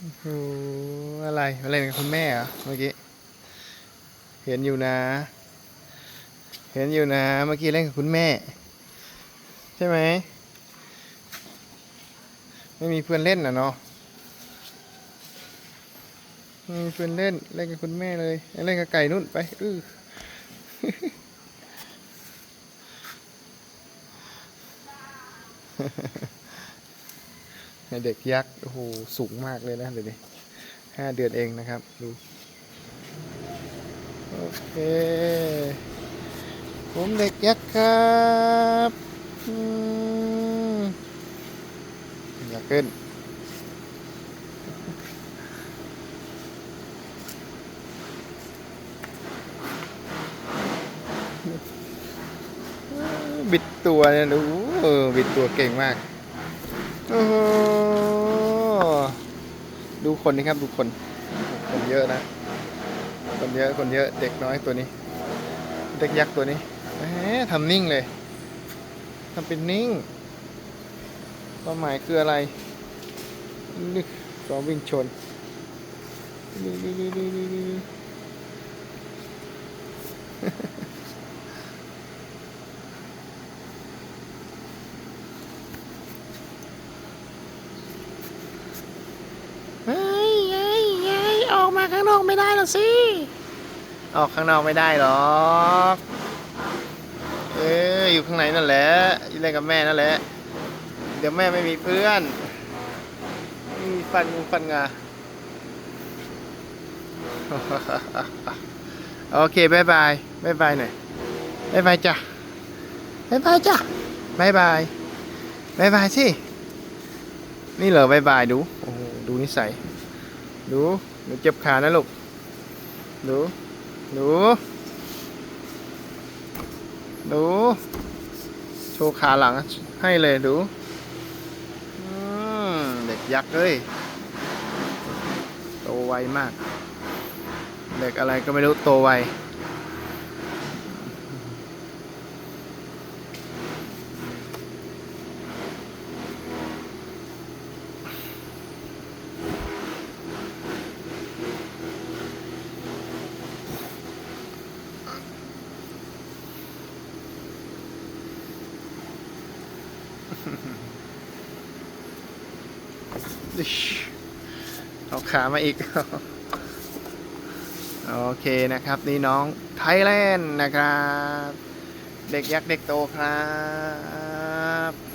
โอ้อะไรอะไรกับคุณแม่เหรอเมื่อกี้ เห็นอยู่นะ เห็นอยู่นะ เมื่อกี้เล่นกับคุณแม่ ใช่ไหม ไม่มีเพื่อนเล่นนะเนาะไม่มีเพื่อนเล่นเล่นกับคุณแม่เลย เล่นกับไก่นุ่นไปอื้อ ให้เด็กยักษ์โอ้โหสูงมากเลยนะเดี๋ยวนี้ห้าเดือนเองนะครับดูโอเค ผมเด็กยักษ์ครับอยากขึ้นบิดตัวเนี่ยดูเออบิดตัวเก่งมาก โอ้ ดูคนนี่ครับดูคน คนเยอะนะ คนเยอะคนเยอะเด็กน้อยตัวนี้ เด็กยักษ์ตัวนี้แหมทำนิ่งเลยทำเป็นนิ่งความหมายคืออะไรนี่ซ้อวิ่งชนนี่นี่นี่นี่นี่นี่ เฮ้ยยายยายอ อกมาข้างนอกไม่ได้หรอกสิ ออกข้างนอกไม่ได้หรอกเอออยู่ข้างในนั่นแหละอยู่เล่นกับแม่นั่นแหละ เดี๋ยวแม่ไม่มีเพื่อนไม่มีฟันงูฟันงาโอเคบายบายบายบายหน่อยบายบายจ้ะบายบายจ้ะบายบายบายบายสิ นี่เหรอบายบายดู โอ้โห ดูนิสัย ดูหนูเจ็บขานะลูกดูดูดูโชว์ขาหลังให้เลยดูเด็กยักษ์เลยโตไวมาก เด็กอะไรก็ไม่รู้โตไว เอาขามาอีก โอเคนะครับ นี่น้องไทยแลนด์นะครับ เด็กยักษ์เด็กโตครับ